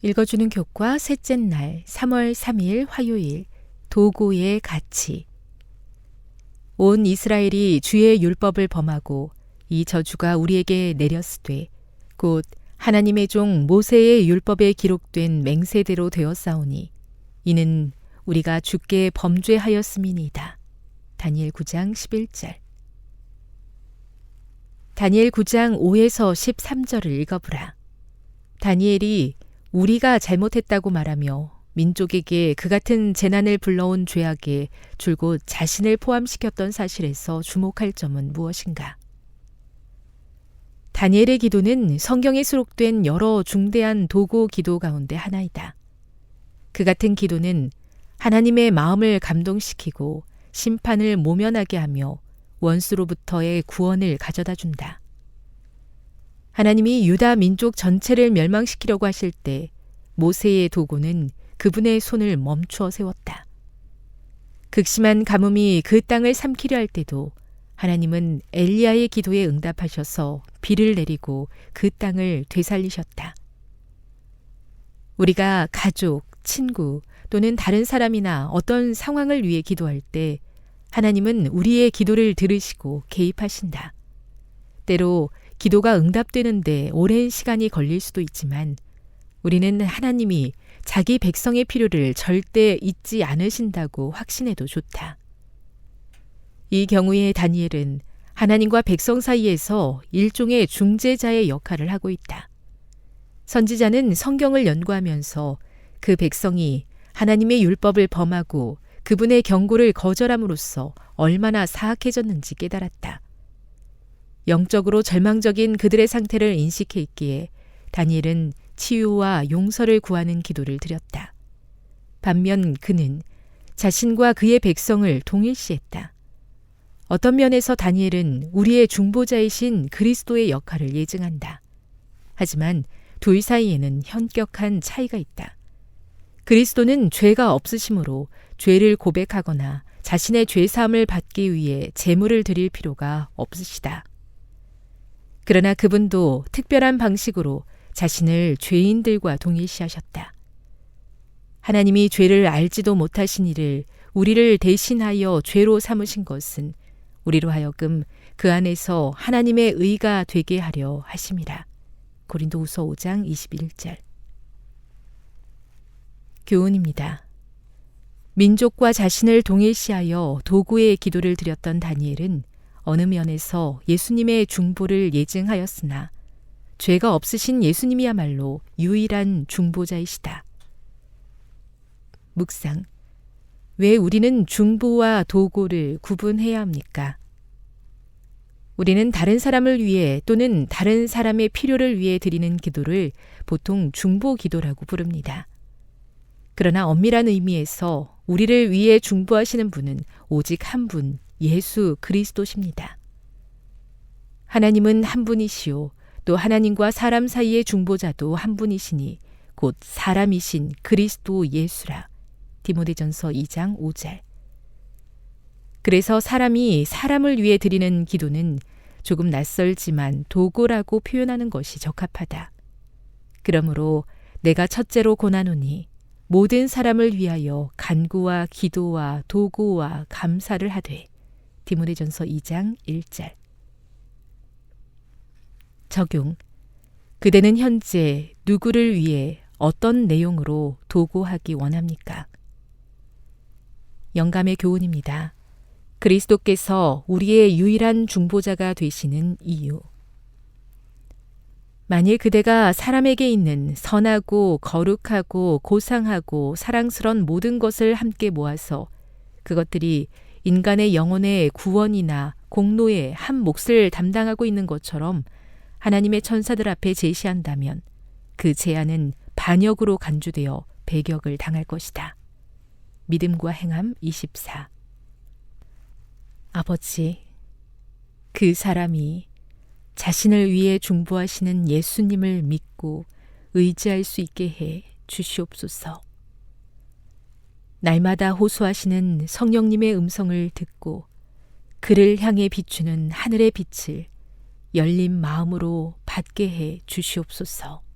읽어주는 교과 셋째 날 3월 3일 화요일 도구의 가치 온 이스라엘이 주의 율법을 범하고 이 저주가 우리에게 내렸으되 곧 하나님의 종 모세의 율법에 기록된 맹세대로 되었사오니 이는 우리가 주께 범죄하였음이니이다. 다니엘 9장 11절 다니엘 9장 5에서 13절을 읽어보라. 다니엘이 우리가 잘못했다고 말하며 민족에게 그 같은 재난을 불러온 죄악에 줄곧 자신을 포함시켰던 사실에서 주목할 점은 무엇인가? 다니엘의 기도는 성경에 수록된 여러 중대한 도구 기도 가운데 하나이다. 그 같은 기도는 하나님의 마음을 감동시키고 심판을 모면하게 하며 원수로부터의 구원을 가져다 준다. 하나님이 유다 민족 전체를 멸망시키려고 하실 때 모세의 도구는 그분의 손을 멈추어 세웠다. 극심한 가뭄이 그 땅을 삼키려 할 때도 하나님은 엘리야의 기도에 응답하셔서 비를 내리고 그 땅을 되살리셨다. 우리가 가족, 친구 또는 다른 사람이나 어떤 상황을 위해 기도할 때 하나님은 우리의 기도를 들으시고 개입하신다. 때로 기도가 응답되는데 오랜 시간이 걸릴 수도 있지만 우리는 하나님이 자기 백성의 필요를 절대 잊지 않으신다고 확신해도 좋다. 이 경우에 다니엘은 하나님과 백성 사이에서 일종의 중재자의 역할을 하고 있다. 선지자는 성경을 연구하면서 그 백성이 하나님의 율법을 범하고 그분의 경고를 거절함으로써 얼마나 사악해졌는지 깨달았다. 영적으로 절망적인 그들의 상태를 인식해 있기에 다니엘은 치유와 용서를 구하는 기도를 드렸다. 반면 그는 자신과 그의 백성을 동일시했다. 어떤 면에서 다니엘은 우리의 중보자이신 그리스도의 역할을 예증한다. 하지만 둘 사이에는 현격한 차이가 있다. 그리스도는 죄가 없으심으로 죄를 고백하거나 자신의 죄사함을 받기 위해 제물을 드릴 필요가 없으시다. 그러나 그분도 특별한 방식으로 자신을 죄인들과 동일시하셨다. 하나님이 죄를 알지도 못하신 이를 우리를 대신하여 죄로 삼으신 것은 우리로 하여금 그 안에서 하나님의 의가 되게 하려 하심이라. 고린도후서 5장 21절. 교훈입니다. 민족과 자신을 동일시하여 도구의 기도를 드렸던 다니엘은 어느 면에서 예수님의 중보를 예증하였으나 죄가 없으신 예수님이야말로 유일한 중보자이시다. 묵상. 왜 우리는 중보와 도구를 구분해야 합니까? 우리는 다른 사람을 위해 또는 다른 사람의 필요를 위해 드리는 기도를 보통 중보 기도라고 부릅니다. 그러나 엄밀한 의미에서 우리를 위해 중보하시는 분은 오직 한 분, 예수 그리스도십니다. 하나님은 한 분이시요. 또 하나님과 사람 사이의 중보자도 한 분이시니 곧 사람이신 그리스도 예수라. 디모데전서 2장 5절. 그래서 사람이 사람을 위해 드리는 기도는 조금 낯설지만 도구라고 표현하는 것이 적합하다. 그러므로 내가 첫째로 고나노니 모든 사람을 위하여 간구와 기도와 도구와 감사를 하되 디모데전서 2장 1절 적용 그대는 현재 누구를 위해 어떤 내용으로 도구하기 원합니까? 영감의 교훈입니다. 그리스도께서 우리의 유일한 중보자가 되시는 이유. 만일 그대가 사람에게 있는 선하고 거룩하고 고상하고 사랑스런 모든 것을 함께 모아서 그것들이 인간의 영혼의 구원이나 공로의 한 몫을 담당하고 있는 것처럼 하나님의 천사들 앞에 제시한다면 그 제안은 반역으로 간주되어 배격을 당할 것이다. 믿음과 행함 24 아버지, 그 사람이 자신을 위해 중보하시는 예수님을 믿고 의지할 수 있게 해 주시옵소서. 날마다 호소하시는 성령님의 음성을 듣고 그를 향해 비추는 하늘의 빛을 열린 마음으로 받게 해 주시옵소서.